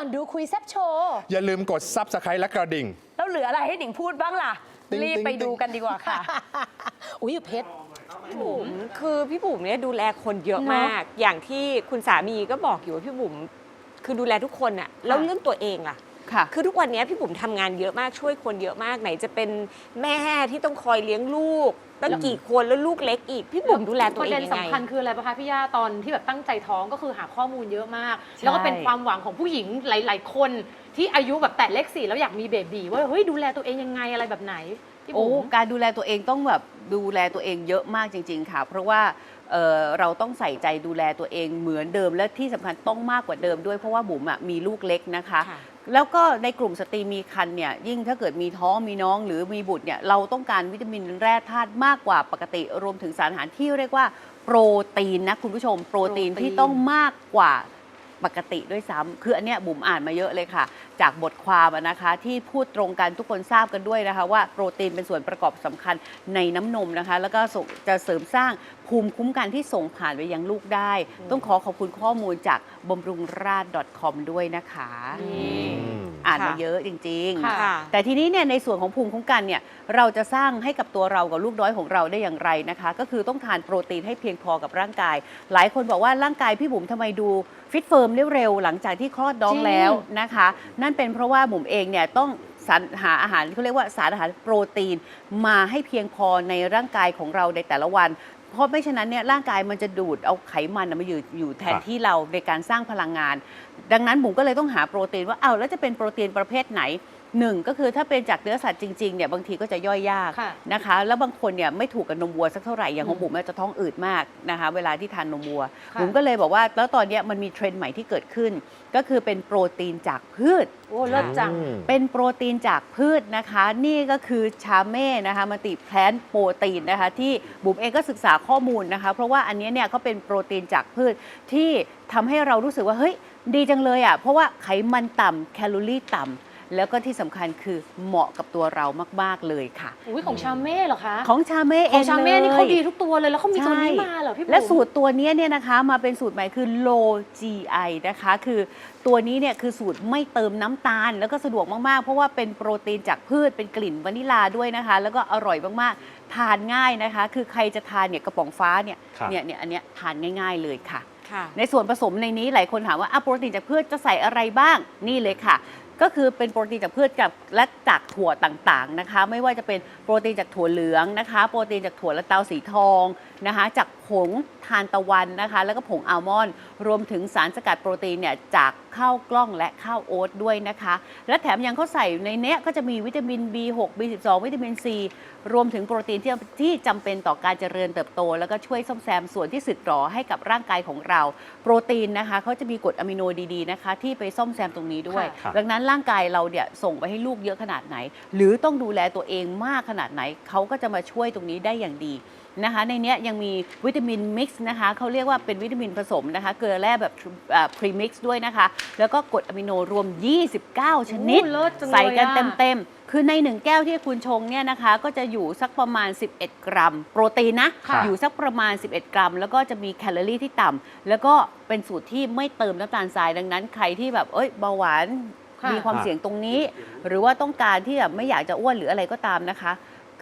อนดูคุยแซบโชว์อย่าลืมกด Subscribe และกระดิ่ง แล้วเหลืออะไรให้หนิงพูดบ้างล่ะ ติ๊งรีบติ๊งไปติ๊ง ดูกันดีกว่าค่ะ อุ้ยเพชร พี่บุ๋มคือพี่บุ๋มเนี่ยดูแลคนเยอะเนอะมาก อย่างที่คุณสามีก็บอกอยู่ว่าพี่บุ๋มคือดูแลทุกคนอะแล้วเรื่องตัวเองล่ะ ค่ะ คือทุกวันนี้พี่บุ๋มทำงานเยอะมากช่วยคนเยอะมากไหนจะเป็นแม่ที่ต้องคอยเลี้ยงลูกตั้งกี่คนแล้วลูกเล็กอีกพี่บุ๋มดูแลตัวประเองเด็นยังไง สำคัญคืออะไรปะคะพี่ย่าตอนที่แบบตั้งใจท้องก็คือหาข้อมูลเยอะมากแล้วก็เป็นความหวังของผู้หญิงหลาย ๆ คนที่อายุแบบแตะเลขสี่แล้วอยากมีเบบีว่าเฮ้ยดูแลตัวเองยังไงอะไรแบบไหนพี่โอ้บุ๋ม การดูแลตัวเองต้องแบบดูแลตัวเองเยอะมากจริง ๆ ค่ะ เพราะว่าเอ่อเราต้องใส่ใจดูแลตัวเองเหมือนเดิมและที่สำคัญต้องมากกว่าเดิมด้วยเพราะว่าบุ๋มอะมีลูกเล็กนะคะ ค่ะ แล้วก็ในกลุ่มสตรีมีคันเนี่ยยิ่งถ้าเกิดมีท้องมีน้องหรือมีบุตรเนี่ยเราต้องการวิตามินแร่ธาตุมากกว่าปกติ รวมถึงสารอาหารที่เรียกว่าโปรตีนนะคุณผู้ชม โปรตีนโปรตีน ที่ต้องมากกว่าปกติด้วยซ้ำคืออันเนี้ยบุ๋มอ่านมาเยอะเลยค่ะ จากบทความอะนะคะที่พูดตรงกันทุกคนทราบกันด้วยนะคะว่าโปรตีนเป็นส่วนประกอบสำคัญในน้ำนมนะคะ แล้วก็ส่งจะเสริมสร้างภูมิคุ้มกันที่ส่งผ่านไปยังลูกได้ ต้องขอขอบคุณข้อมูลจากบำรุงราช .com ด้วยนะคะนี่อ่านมาค่ะเยอะจริงค่ะค่ะๆแต่ทีนี้เนี่ยในส่วนของภูมิคุ้มกันเนี่ยเราจะสร้างให้กับตัวเรากับลูกน้อยของเราได้อย่างไรนะคะ ก็คือต้องทานโปรตีนให้เพียงพอกับร่างกาย หลายคนบอกว่าร่างกายพี่บุ๋มทำไมดูฟิตเฟิร์มเร็วๆหลังจากที่คลอดน้องจริงแล้วนะคะนั่นเป็นเพราะว่าบุ๋มเองเนี่ยต้องสรรหาอาหารเขาเรียกว่าสารอาหารโปรตีนมาให้เพียงพอในร่างกายของเราในแต่ละวัน เพราะไม่ฉะนั้นเนี่ยร่างกายมันจะดูดเอาไขมันน่ะมาอยู่อยู่แทนครับที่เราในการสร้างพลังงาน ดังนั้นบุ๋มก็เลยต้องหาโปรตีนว่าเอาวแล้วจะเป็นโปรตีนประเภทไหน หนึ่งก็คือถ้าเป็นจากเนื้อสัตว์จริงๆเนี่ยบางทีก็จะย่อยยากค่ะนะคะ แล้วบางคนเนี่ยไม่ถูกกับนมวัวสักเท่าไหร่อย่างของอืมบุ๋มเนี่ยจะท้องอืดมากนะคะ เวลาที่ทานนมวัวค่ะ บุ๋มก็เลยบอกว่า แล้วตอนเนี้ยมันมีเทรนด์ใหม่ที่เกิดขึ้น ก็คือเป็นโปรตีนจากพืช โอ้เลิศจังเป็นโปรตีนจากพืชนะคะ นี่ก็คือชาเม่นะคะมัลติแพลนโปรตีนนะคะ ที่บุ๋มเองก็ศึกษาข้อมูลนะคะ เพราะว่าอันเนี้ยเนี่ยเขาเป็นโปรตีนจากพืชที่ทำให้เรารู้สึกว่าเฮ้ยดีจังเลยอะเพราะว่าไขมันต่ำแคลอรี่ต่ำ แล้วก็ที่สำคัญคือเหมาะกับตัวเรามาก ๆ เลยค่ะ อุ้ยของชาเม่เหรอคะของชาเม่ขเอองงชาเม่นี่เขาลยดีทุกตัวเลยแล้วเขามีตัวนี้ใช่มาเหรอพี่บุ๋ม และสูตรตัวเนี้ยเนี่ยนะคะมาเป็นสูตรใหม่คือ low GI นะคะ คือตัวนี้เนี่ยคือสูตรไม่เติมน้ำตาล แล้วก็สะดวกมาก ๆ เพราะว่าเป็นโปรตีนจากพืชเป็นกลิ่นวานิลาด้วยนะคะ แล้วก็อร่อยมาก ๆ ทานง่ายนะคะ คือใครจะทานเนี่ยกระป๋องฟ้าเนี่ยครับ เนี่ยเนี่ยอันเนี้ยทานง่าย ๆ เลยค่ะ ค่ะ ในส่วนผสมในนี้หลายคนถามว่าอะโปรตีนจากพืชจะใส่อะไรบ้างนี่เลยค่ะ ก็คือเป็นโปรตีนจากพืชกับและจากถั่วต่างๆนะคะ ไม่ว่าจะเป็นโปรตีนจากถั่วเหลืองนะคะ โปรตีนจากถั่วละเตาสีทองนะคะ จากผงทานตะวันนะคะ แล้วก็ผงอัลมอนด์รวมถึงสารสกัดโปรตีนเนี่ยจากข้าวกล้องและข้าวโอ๊ตด้วยนะคะ และแถมยังเขาใส่ในเนี้ยก็จะมีวิตามิน B6 B12 วิตามิน C รวมถึงโปรตีนที่ที่จำเป็นต่อการเจริญเติบโต แล้วก็ช่วยซ่อมแซมส่วนที่สึกหรอให้กับร่างกายของเรา โปรตีนนะคะเขาจะมีกรดอะมิโนดีๆนะคะ ที่ไปซ่อมแซมตรงนี้ด้วยครับดังนั้นร่างกายเราเนี่ยส่งไปให้ลูกเยอะขนาดไหน หรือต้องดูแลตัวเองมากขนาดไหนเขาก็จะมาช่วยตรงนี้ได้อย่างดีนะคะในเนี้ยยังมีวิตามินมิกซ์นะคะเขาเรียกว่าเป็นวิตามินผสมนะคะ เกลือแร่แบบพรีมิกซ์ด้วยนะคะแล้วก็กรดอะมิโนรวม 29 ชนิด โอ้เลิศจังเลยใส่กันอะเต็มๆ คือในหนึ่งแก้วที่คุณชงเนี่ยนะคะ ก็จะอยู่สักประมาณ 11 กรัม โปรตีนนะ ค่ะ อยู่สักประมาณ 11 กรัม แล้วก็จะมีแคลอรี่ที่ต่ำแล้วก็เป็นสูตรที่ไม่เติมน้ำตาลทรายดังนั้น ใครที่แบบเอ้ยเบาหวานค่ะ มีความเสี่ยงตรงนี้ หรือว่าต้องการที่แบบไม่อยากจะอ้วนหรืออะไรก็ตามนะคะ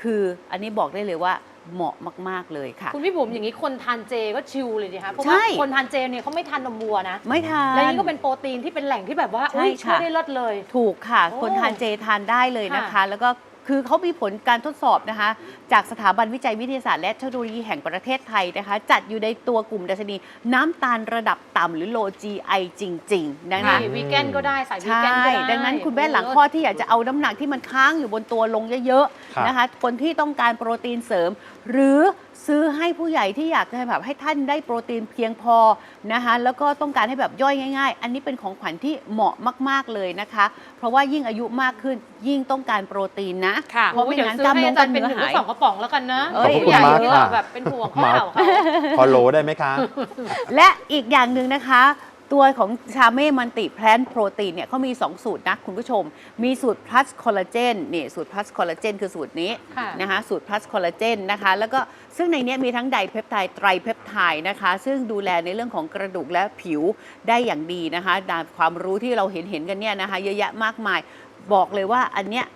คืออันนี้บอกได้เลยว่า เหมาะมาก ๆ เลยค่ะ คุณพี่บุ๋มอย่างนี้คนทานเจก็ชิลเลยดิคะเพราะใช่ว่าคนทานเจเนี่ยเขาไม่ทานนมวัวนะ ไม่ทานและนี่ก็เป็นโปรตีนที่เป็นแหล่งที่แบบว่าใช่อุ๊ยช่วยค่ะได้เลิศเลย ถูกค่ะโอ้คนทานเจทานได้เลยนะคะค่ะแล้วก็ คือเขามีผลการทดสอบนะคะ จากสถาบันวิจัยวิทยาศาสตร์และเทคโนโลยีแห่งประเทศไทยนะคะ จัดอยู่ในตัวกลุ่มดัชนี น้ำตาลระดับต่ำหรือ low GI จริงๆนะคะ นี่วีแกนก็ได้สายวีใช่ แกนก็ได้ดังนั้นคุณแม่หลังคลอดที่อยากจะเอาน้ำหนักที่มันค้างอยู่บนตัวลงเยอะครับ ๆนะคะ คนที่ต้องการโปรตีนเสริม หรือ ซื้อให้ผู้ใหญ่ที่อยากจะให้แบบให้ท่านได้โปรตีนเพียงพอนะคะแล้วก็ต้องการให้แบบย่อยง่าย ๆ อันนี้เป็นของขวัญที่เหมาะมาก ๆเลยนะคะ เพราะว่ายิ่งอายุมากขึ้นยิ่งต้องการโปรตีนนะค่ะเพราะไม่เดี๋ยวงั้นซื้อกล้ามให้เนื้ออาจารกย์ล้ามเป็นเนื้อหนึ่งหหายรือสองกระป๋องแล้วกันนะเอ้ยขอบคุณใหญ่มากเยค่ะอะแบบเป็นห่วงเขามาเหล่าเขาพอโลได้ไหมคะ และอีกอย่างหนึ่งนะคะ ตัวของชาเม่มันติแพลนโปรตีนเนี่ยเขามี 2 สูตรนะคุณผู้ชม มีสูตร plus คอลลาเจนนี่สูตร plus คอลลาเจนคือสูตรนี้ค่ะนะคะสูตร plus คอลลาเจนนะคะแล้วก็ซึ่งในเนี้ยมีทั้งไดเพปไทด์ไตรเพปไทด์นะคะ ซึ่งดูแลในเรื่องของกระดูกและผิวได้อย่างดีนะคะตามความรู้ที่เราเห็นเห็นๆกันเนี่ยนะคะเยอะแยะมากมายบอกเลยว่าอันเนี้ย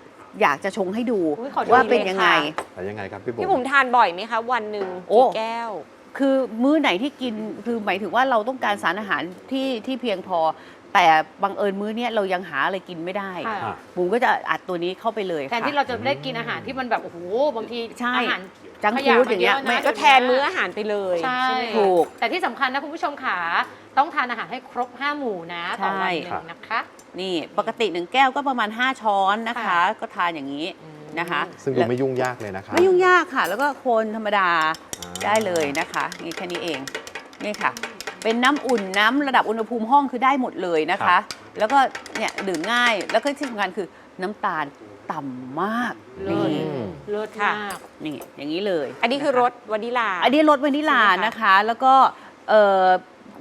อยากจะชงให้ดูอุ๊ยขอดูว่าเป็นเลยยังไงค่ะแต่ยังไงครับพี่บุ๋พี่บุ๋มมทานบ่อยไหมคะ วันหนึ่งโอ้กี่แก้ว คือมื้อไหนที่กินคือหมายถึงว่าเราต้องการสารอาหารที่ที่เพียงพอ แต่บังเอิญมื้อเนี้ยเรายังหาอะไรกินไม่ได้ค่ะอะบุ๋มก็จะอัดตัวนี้เข้าไปเลยแทนค่ะที่เราจะได้กินอาหารที่มันแบบโอ้โหบางทีใช่อาหารจังขะฟู้ดอย่างเงี้ย มันไม่เะะก็แทนมื้ออาหารไปเลยใช่ไหมถูกแต่ที่สำคัญนะคุณผู้ชมขาต้องทานอาหารให้ครบ5หมู่นะต่อวันหใช่ นึ่งนะคะ นี่ปกติหนึ่งแก้วก็ประมาณ 5 ช้อนนะคะ ค่ะ ก็ทานอย่างนี้ นะคะ ซึ่งดูไม่ยุ่งยากเลยนะครับไม่ยุ่งยากค่ะ แล้วก็คนธรรมดาอ่าได้เลยนะคะนี่แค่นี้เองนี่ค่ะ เป็นน้ำอุ่นน้ำระดับอุณหภูมิห้องคือได้หมดเลยนะคะ แล้วก็เนี่ยดื่มง่ายแล้วก็ที่สำคัญคือน้ำตาลต่ำมากเลิศนี่เลิศค่ะมากนี่อย่างนี้เลย อันนี้คือนะะรสวานิลา อันนี้รสวานิลาใช่ไหมคะนะคะ แล้วก็เอ่อ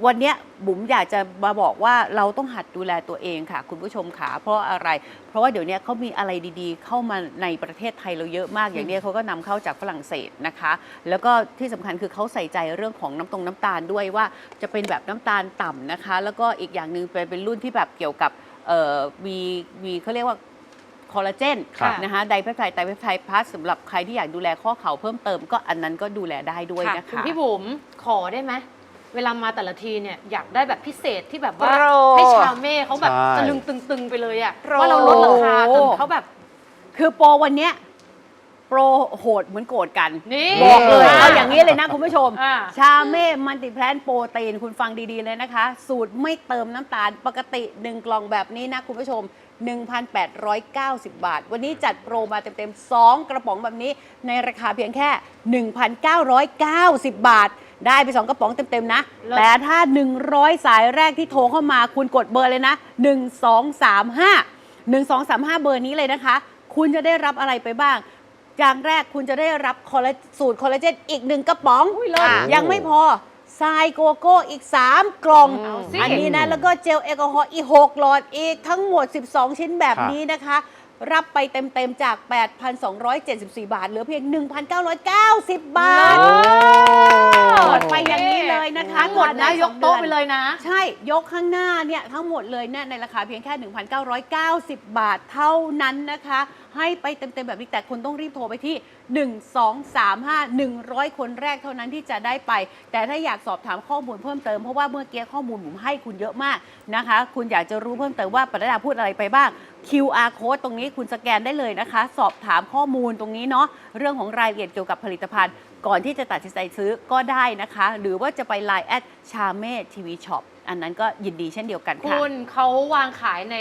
วันเนี้ยบุ๋มอยากจะมาบอกว่าเราต้องหัดดูแลตัวเองค่ะ คุณผู้ชมขาเพราะอะไร เพราะว่าเดี๋ยวนี้เขามีอะไรดีๆ เข้ามาในประเทศไทยเราเยอะมากอย่างเนี้ยเขาก็นำเข้าจากฝรั่งเศสนะคะ แล้วก็ที่สำคัญคือเขาใส่ใจเรื่องของน้ำตรงน้ำตาลด้วยว่าจะเป็นแบบน้ำตาลต่ำนะคะ แล้วก็อีกอย่างหนึ่งเป็นเป็นรุ่นที่แบบเกี่ยวกับเอ่อมีมีเขาเรียกว่าคอลลาเจนครับนะคะไดเพปไทด์ไดเพปไทด์พลัสสำหรับใครที่อยากดูแลข้อเข่าเพิ่มเติมก็อันนั้นก็ดูแลได้ด้วยค่ะนะคุณคะพี่บุ๋มขอได้ไหม เวลามาแต่ละทีเนี่ยอยากได้แบบพิเศษที่แบบว่า โปรให้ชาวเม่เขาแบบใช่ ตะลึงตึง ๆ ไปเลยอะโปร ว่าเราลดราคาจนเขาแบบ คือโปรวันเนี้ยโปรโหดเหมือนโกรธกัน นี่บอกเลยอ่าเอาอย่างนี้เลยนะคุณผู้ชม อ่า ชาเม่มันติแพลนโปรตีนคุณฟังดีๆเลยนะคะ สูตรไม่เติมน้ำตาลปกติ 1 กล่องแบบนี้นะคุณผู้ชม 1,890 บาท วันนี้จัดโปรมาเต็มๆ 2 กระป๋องแบบนี้ในราคาเพียงแค่ 1,990 บาท ได้ไป 2 กระป๋องเต็ม ๆ นะเลิศแต่ถ้า 100 สายแรกที่โทรเข้ามาคุณกดเบอร์เลยนะ 1235 1235 เบอร์นี้เลยนะคะ คุณจะได้รับอะไรไปบ้าง อย่างแรกคุณจะได้รับคอลลาสูตรคอลลาเจนอีกหนึ่งกระป๋องค่ะยังไม่พอทรายโกโก้อีก 3 กล่อง เอาสิ อันนี้นะ แล้วก็เจลแอลกอฮอล์อีก 6 หลอดอีกทั้งหมด 12 ชิ้นแบบนี้นะคะ รับไปเต็มๆจาก 8,274 บาท เหลือเพียง 1,990 บาทโอ้หมดไปอย่างนี้เลยนะคะทั้งหมดนะทาไยกโต๊ะสองไปดือนเลยนะ ใช่ยกข้างหน้าเนี่ยทั้งหมดเลยเนี่ยในราคาเพียงแค่ 1,990 บาทเท่านั้นนะคะ ให้ไปเต็มๆแบบนี้แต่คุณต้องรีบโทรไปที่ 1235 100 คนแรกเท่านั้นที่จะได้ไป แต่ถ้าอยากสอบถามข้อมูลเพิ่มเติมเพราะว่าเมื่อกี้ข้อมูลผมให้คุณเยอะมากนะคะ คุณอยากจะรู้เพิ่มเติมว่าปรดาพูดอะไรไปบ้าง QR code ตรงนี้คุณสแกนได้เลยนะคะ สอบถามข้อมูลตรงนี้เนาะเรื่องของรายละเอียดเกี่ยวกับผลิตภัณฑ์ ก่อนที่จะตัดสินใจซื้อก็ได้นะคะ หรือว่าจะไป Line แอดชาเม่ทีวีช็อป อันนั้นก็ยินดีเช่นเดียวกันค่ะ คุณเขาวางขายใน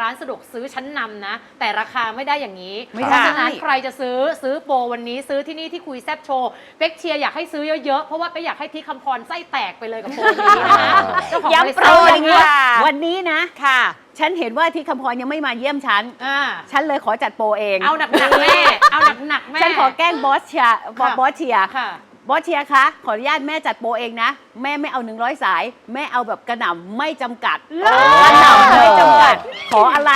ร้านสะดวกซื้อชั้นนำนะ แต่ราคาไม่ได้อย่างนี้ไม่เพได้ราะฉะนั้นใครจะซื้อซื้อโปรวันนี้ซื้อที่นี่ที่คุยแซบโชว์เป็กเชียร์อยากให้ซื้อเยอะๆ เพราะว่าเป็กอยากให้ที่คำพรไส้แตกไปเลยกับโปรนี้นะเจ้าของบริย้ำโปษัรทดีกว่าวันนี้นะ ค่ะ ฉันเห็นว่าที่คำพรยังไม่มาเยี่ยมฉัน อ่าฉันเลยขอจัดโปรเอง เอาหนักๆแม่เอาหนักๆแม่ ฉันขอแกล้งบอสเชียร์บอสค่ะ บอสเชียร์ค่ะ บอสเชียร์คะ ขออนุญาตแม่จัดโปรเองนะ แม่ไม่เอา 100 สาย แม่เอาแบบกระหน่ำไม่จำกัดเลิศกระหน่ำไม่จำกัด ขออะไร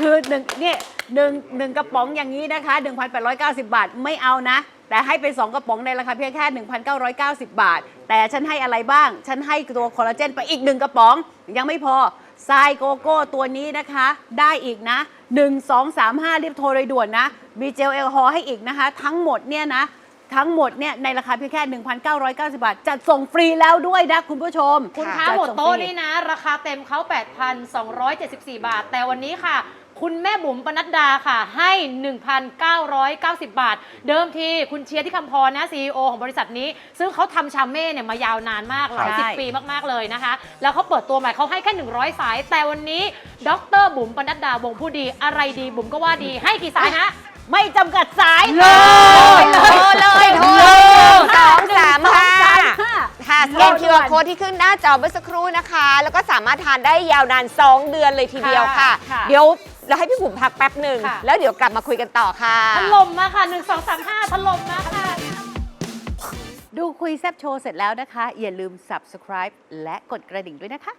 คือหนึ่งเนี่ยหนึ่งหนึ่งกระป๋องอย่างนี้นะคะ 1,890 บาทไม่เอานะ แต่ให้เป็น 2 กระป๋องในราคาเพียงแค่ 1,990 บาท แต่ฉันให้อะไรบ้าง ฉันให้ตัวคอลลาเจนไปอีก 1 กระป๋อง ยังไม่พอทรายโกโก้ตัวนี้นะคะ ได้อีกนะ 1 2 3 5รีบโทรเลยด่วนนะมีเจลแอลกอฮอล์ให้อีกนะคะ ทั้งหมดเนี่ยนะ ทั้งหมดเนี่ยในราคาเพียงแค่ 1,990 บาท จัดส่งฟรีแล้วด้วยนะคุณผู้ชมคุณค่ะค้าหมดโต๊ะจัส่งฟรีนี่นะ ราคาเต็มเขา 8,274 บาท แต่วันนี้ค่ะ คุณแม่บุ๋มปนัดดาค่ะ ให้ 1,990 บาท เดิมทีคุณเชียร์ที่คำพรนะ CEO ของบริษัทนี้ ซึ่งเขาทำชาเม่เนี่ยมายาวนานมากหลายสิบใช่ ปีมาก ๆ เลยนะคะ แล้วเขาเปิดตัวใหม่เขาให้แค่ 100 สาย แต่วันนี้ดรบุ๋มปนัดดาวงผู้ดีอะไรดีบุ๋มก็ว่าดีให้กี่สายฮะ ไม่จำกัดสายเลย โทรเลยโทรเลยสองสามห้าค่ะสแกนโทรด่วน QR code ที่ขึ้นหน้าจอเมื่อสักครู่นะคะ แล้วก็สามารถทานได้ยาวนาน 2 เดือนเลยทีเดียวค่ะ ค่ะ เดี๋ยวเราให้พี่บุ๋มพักแป๊บหนึ่งค่ะแล้วเดี๋ยวกลับมาคุยกันต่อค่ะ ถล่มมาค่ะ1 2 3 5ถล่มมาค่ะ ดูคุยแซบโชว์เสร็จแล้วนะคะ อย่าลืม subscribe และกดกระดิ่งด้วยนะคะ